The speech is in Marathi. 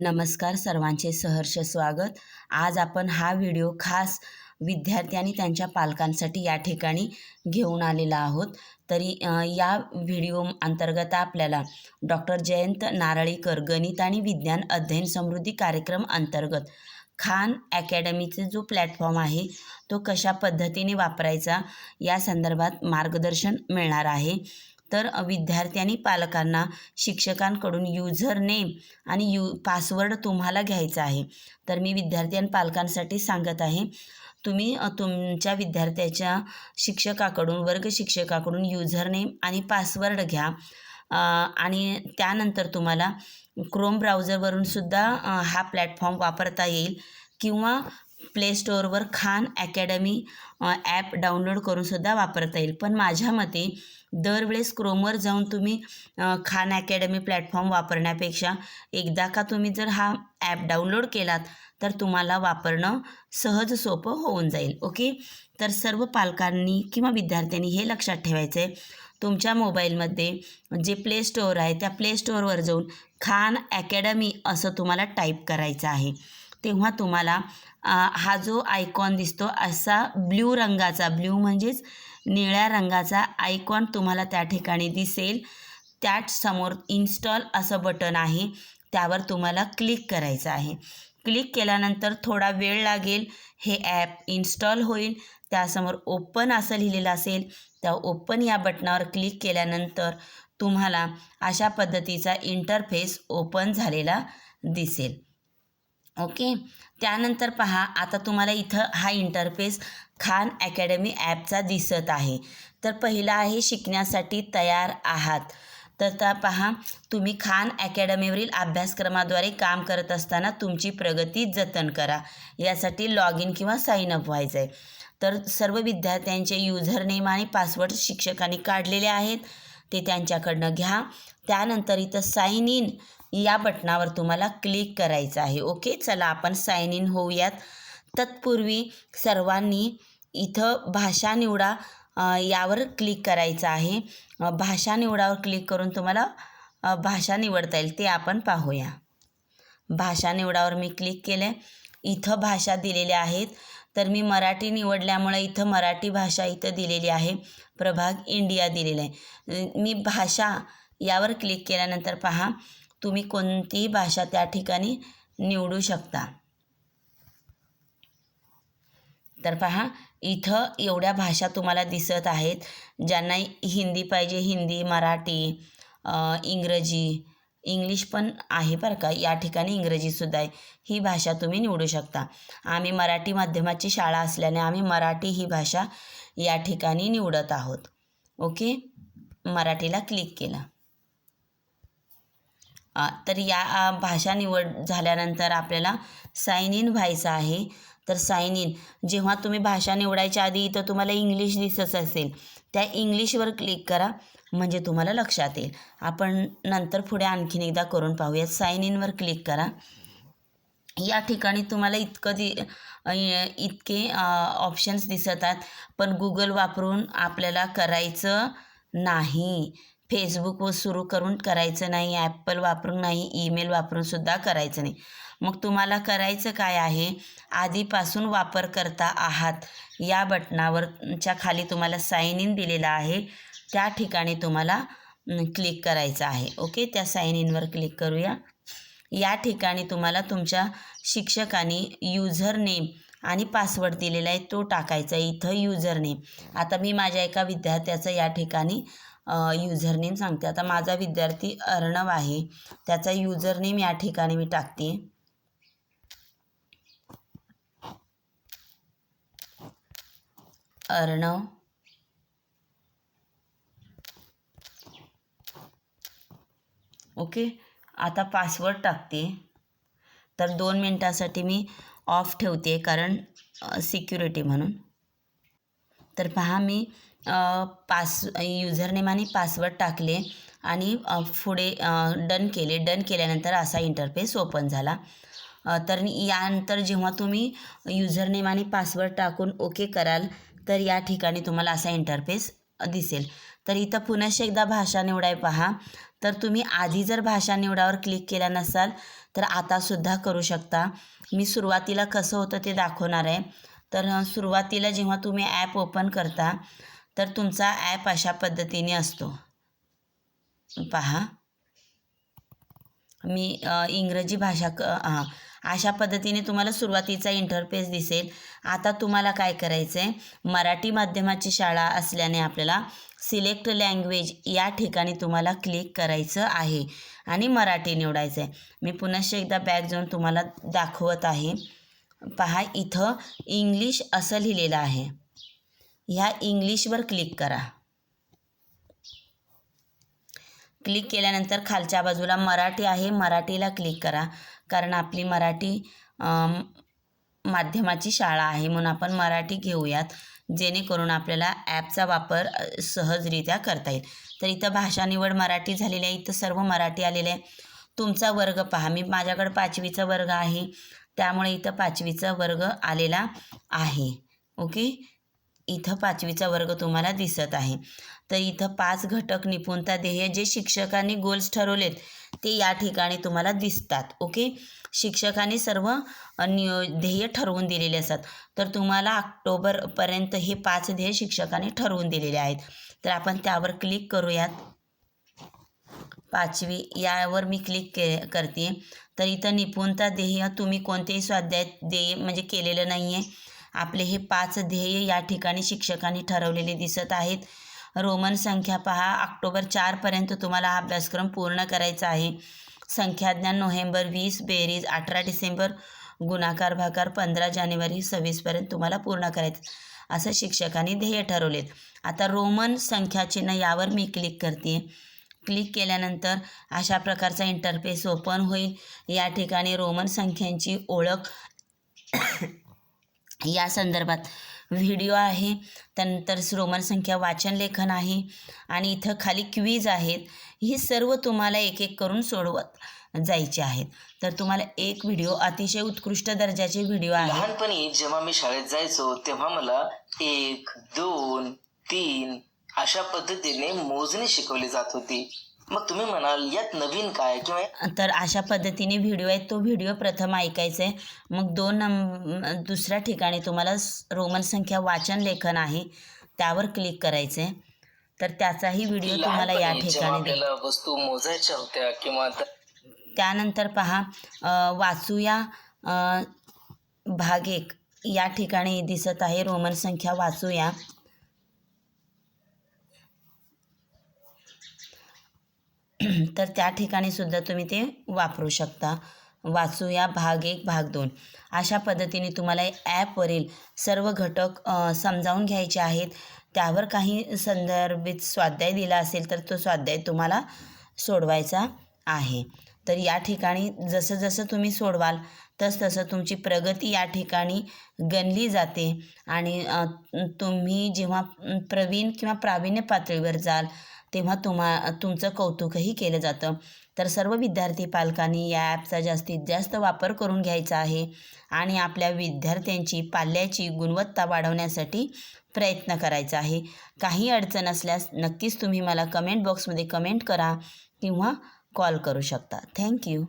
नमस्कार सर्वांचे सहर्ष स्वागत. आज आपण हा व्हिडिओ खास विद्यार्थी आणि त्यांच्या पालकांसाठी या ठिकाणी घेऊन आलेला आहोत. तरी या व्हिडिओ अंतर्गत आपल्याला डॉक्टर जयंत नारळीकर गणित आणि विज्ञान अध्ययन समृद्धी कार्यक्रम अंतर्गत खान अकॅडमीचा जो प्लॅटफॉर्म आहे तो कशा पद्धतीने वापरायचा या संदर्भात मार्गदर्शन मिळणार आहे. तर विद्यार्थी आणि पालकांना शिक्षकांकडून युझर नेम आणि यू पासवर्ड तुम्हाला घ्यायचा आहे. तर मी विद्यार्थी आणि पालकांसाठी सांगत आहे. तुम्ही तुमच्या विद्यार्थ्याच्या शिक्षकाकडून वर्ग शिक्षकाकडून युझर नेम आणि पासवर्ड घ्या. आणि त्यानंतर तुम्हाला क्रोम ब्राउझरवरून सुद्धा हा प्लॅटफॉर्म वापरता येईल. किंवा प्ले स्टोअरवर खान अकॅडमी ॲप डाउनलोड करूनसुद्धा वापरता येईल. पण माझ्या मते दरवेळेस क्रोमवर जाऊन तुम्ही खान अकॅडमी प्लॅटफॉर्म वापरण्यापेक्षा एकदा का तुम्ही जर हा ॲप डाउनलोड केलात तर तुम्हाला वापरणं सहज सोपं होऊन जाईल. ओके तर सर्व पालकांनी किंवा विद्यार्थ्यांनी हे लक्षात ठेवायचं आहे तुमच्या मोबाईलमध्ये जे प्ले स्टोअर आहे त्या प्ले स्टोअरवर जाऊन खान अकॅडमी असं तुम्हाला टाईप करायचं आहे. तेव्हा तुम्हाला हा जो आयकॉन दिसतो असा ब्ल्यू रंगाचा ब्ल्यू म्हणजेच निळ्या रंगाचा आयकॉन तुम्हाला त्या ठिकाणी दिसेल. त्याच समोर इन्स्टॉल असं बटन आहे. त्यावर तुम्हाला क्लिक करायचं आहे. क्लिक केल्यानंतर थोडा वेळ लागेल. हे ॲप इन्स्टॉल होईल. त्यासमोर ओपन असं लिहिलेलं असेल. त्या ओपन या बटनावर क्लिक केल्यानंतर तुम्हाला अशा पद्धतीचा इंटरफेस ओपन झालेला दिसेल. ओके? त्यानंतर पहा आता तुम्हाला इथं हा इंटरफेस खान अकॅडमी ॲपचा दिसत आहे. तर पहिला आहे शिकण्यासाठी तयार आहात. तर त्या पहा तुम्ही खान अकॅडमीवरील अभ्यासक्रमाद्वारे काम करत असताना तुमची प्रगती जतन करा. यासाठी लॉग इन किंवा साईन अप व्हायचं आहे तर सर्व विद्यार्थ्यांचे युझर नेम आणि पासवर्ड शिक्षकांनी काढलेले आहेत. ते त्यांच्याकडनं घ्या. त्यानंतर इथं साईन इन या बटनावर तुम्हाला क्लिक करायचं आहे. ओके चला आपण साईन इन होऊयात. तत्पूर्वी सर्वांनी इथं भाषा निवडा यावर क्लिक करायचं आहे. भाषा निवडावर क्लिक करून तुम्हाला भाषा निवडता येईल. ते आपण पाहूया. भाषा निवडावर मी क्लिक केले इथं भाषा दिलेल्या आहेत. तर मी मराठी निवडल्यामुळे इथं मराठी भाषा इथं दिलेली आहे. प्रभाग इंडिया दिलेला आहे. मी भाषा यावर क्लिक केल्यानंतर पहा तुम्ही कोणतीही भाषा त्या ठिकाणी निवडू शकता? तर पहा इथं एवढ्या भाषा तुम्हाला दिसत आहेत ज्यांना हिंदी पाहिजे हिंदी मराठी इंग्रजी इंग्लिश पण आहे बरं का. या ठिकाणी इंग्रजीसुद्धा आहे. ही भाषा तुम्ही निवडू शकता. आम्ही मराठी माध्यमाची शाळा असल्याने आम्ही मराठी ही भाषा या ठिकाणी निवडत आहोत. ओके? मराठीला क्लिक केलं. तर या भाषा निवड झाल्यानंतर आपल्याला साईन इन व्हायचं आहे. तर साईन इन जेव्हा तुम्ही भाषा निवडायच्या आधी इथं तुम्हाला इंग्लिश दिसत असेल त्या इंग्लिशवर क्लिक करा म्हणजे तुम्हाला लक्षात येईल. आपण नंतर पुढे आणखीन एकदा करून पाहूयात. साईन इनवर क्लिक करा. या ठिकाणी तुम्हाला इतकं दि इतके ऑप्शन्स दिसत आहेत. पण गुगल वापरून आपल्याला करायचं नाही. फेसबुकवर सुरू करून करायचं नाही. ॲपल वापरून नाही. ईमेल वापरून सुद्धा करायचं नाही. मग तुम्हाला करायचं काय आहे? आधीपासून वापर करता आहात. या बटनावरच्या खाली तुम्हाला साईन इन दिलेला आहे. त्या ठिकाणी तुम्हाला क्लिक करायचं आहे. ओके? त्या साईन इनवर क्लिक करूया. या ठिकाणी तुम्हाला तुमच्या शिक्षकांनी युझर नेम आणि पासवर्ड दिलेला आहे. तो टाकायचा आहे इथं युझर नेम आता मी माझ्या एका विद्यार्थ्याचं या ठिकाणी युझर नेम सांगते. आता माझा विद्यार्थी अर्णव आहे. त्याचा युझर नेम या ठिकाणी मी टाकते. अर्णव ओके आता पासवर्ड टाकते. तर दोन मिनटासाठी मी ऑफ ठेवते कारण सिक्युरिटी म्हणून. तर पहा मी पास युझरनेम आणि पासवर्ड टाकले आणि पुढे डन केले. डन केल्यानंतर असा इंटरफेस ओपन झाला. तर यानंतर जेव्हा तुम्ही युझरनेम आणि पासवर्ड टाकून ओके कराल तर या ठिकाणी तुम्हाला असा इंटरफेस दिसेल. तर इथं पुनश्च एकदा भाषा निवडाय पहा. तर तुम्ही आधी जर भाषा निवडावर क्लिक केला नसाल तर आतासुद्धा करू शकता. मी सुरुवातीला कसं होतं ते दाखवणार आहे. तर सुरुवातीला जेव्हा तुम्ही ॲप ओपन करता तर तुमचा ॲप अशा पद्धतीने असतो. पहा. मी इंग्रजी भाषा क हां. अशा पद्धतीने तुम्हाला सुरुवातीचा इंटरफेस दिसेल. आता तुम्हाला काय करायचं आहे मराठी माध्यमाची शाळा असल्याने आपल्याला सिलेक्ट लँग्वेज या ठिकाणी तुम्हाला क्लिक करायचं आहे आणि मराठी निवडायचं आहे मी पुनश्च एकदा बॅक जाऊन तुम्हाला दाखवत आहे. पहा इथं इंग्लिश असं लिहिलेलं आहे. ह्या इंग्लिशवर क्लिक करा. क्लिक केल्यानंतर खालच्या बाजूला मराठी आहे मराठीला क्लिक करा. कारण आपली मराठी माध्यमाची शाळा आहे. म्हणून आपण मराठी घेऊयात जेणेकरून आपल्याला ॲपचा वापर सहजरित्या करता येईल. तर इथं भाषा निवड मराठी झालेली आहे. इथं सर्व मराठी आलेले आहे. तुमचा वर्ग पहा. मी माझ्याकडे पाचवीचा वर्ग आहे. त्यामुळे इथं पाचवीचा वर्ग आलेला आहे. ओके? इथं पाचवीचा वर्ग तुम्हाला दिसत आहे. तर इथं पाच घटक निपुणता ध्येय जे शिक्षकांनी गोल्स ठरवलेत ते या ठिकाणी तुम्हाला दिसतात ओके? शिक्षकांनी सर्व नियो ध्येय ठरवून दिलेले असतात. तर तुम्हाला ऑक्टोबरपर्यंत हे पाच ध्येय शिक्षकांनी ठरवून दिलेले आहेत. तर आपण त्यावर क्लिक करूयात. पाचवी यावर मी क्लिक के करते. तर इथं निपुणता ध्येय तुम्ही कोणतेही स्वाध्याय ध्येय म्हणजे केलेलं नाही आहे आपले हे पाच ध्येय या ठिकाणी शिक्षकांनी ठरवलेले दिसत आहेत. रोमन संख्या पहा. ऑक्टोबर चारपर्यंत तुम्हाला हा अभ्यासक्रम पूर्ण करायचा आहे. संख्याज्ञान नोव्हेंबर वीस बेरीज अठरा डिसेंबर गुणाकार भाकार पंधरा जानेवारी सव्वीसपर्यंत तुम्हाला पूर्ण करायचं. असं शिक्षकांनी ध्येय ठरवलेत. आता रोमन संख्याचिन्ह यावर मी क्लिक करते क्लिक केल्यानंतर अशा प्रकारचा इंटरफेस ओपन होईल. या ठिकाणी रोमन संख्यांची ओळख या संदर्भात व्हिडिओ आहे. त्यानंतर रोमन संख्या वाचन लेखन आहे. आणि इथं खाली क्वीज आहेत. ही सर्व तुम्हाला एक एक करून सोडवत जायचे आहेत. तर तुम्हाला एक व्हिडिओ अतिशय उत्कृष्ट दर्जाचे व्हिडिओ आहे लहानपणी जेव्हा मी शाळेत जायचो तेव्हा मला एक दोन तीन अशा पद्धतीने मोजणी शिकवली जात होती. मग तुम्ही म्हणाल यात नवीन काय? किंवा तर अशा पद्धतीने व्हिडिओ आहे तो व्हिडिओ प्रथम ऐकायचा. आहे मग दोन नंब दुसऱ्या ठिकाणी तुम्हाला रोमन संख्या वाचन लेखन आहे त्यावर क्लिक करायचं. आहे तर त्याचाही व्हिडिओ तुम्हाला या ठिकाणी वस्तू मोजायच्या होत्या किंवा त्या- त्यानंतर पहा वाचूया भाग एक. या ठिकाणी दिसत आहे रोमन संख्या वाचूया. तर त्या ठिकाणी सुद्धा तुम्ही ते वापरू शकता. वाचूया भाग एक भाग दोन. अशा पद्धतीने तुम्हाला ॲपवरील सर्व घटक समजावून घ्यायचे आहेत. त्यावर काही संदर्भित स्वाध्याय दिला असेल तर तो स्वाध्याय तुम्हाला सोडवायचा आहे. तर या ठिकाणी जसं जसं तुम्ही सोडवाल तस तसं तुमची प्रगती या ठिकाणी गणली जाते. आणि तुम्ही जेव्हा प्रवीण किंवा प्रावीण्य पातळीवर जाल तेव्हा तुम्हा तुमचं कौतुकही केलं जातं. तर सर्व विद्यार्थी पालकांनी या ॲपचा जास्तीत जास्त वापर करून घ्यायचा आहे आणि आपल्या विद्यार्थ्यांची पाल्याची गुणवत्ता वाढवण्यासाठी प्रयत्न करायचा आहे. काही अडचण असल्यास नक्कीच तुम्ही मला कमेंट बॉक्समध्ये कमेंट करा किंवा कॉल करू शकता. थँक्यू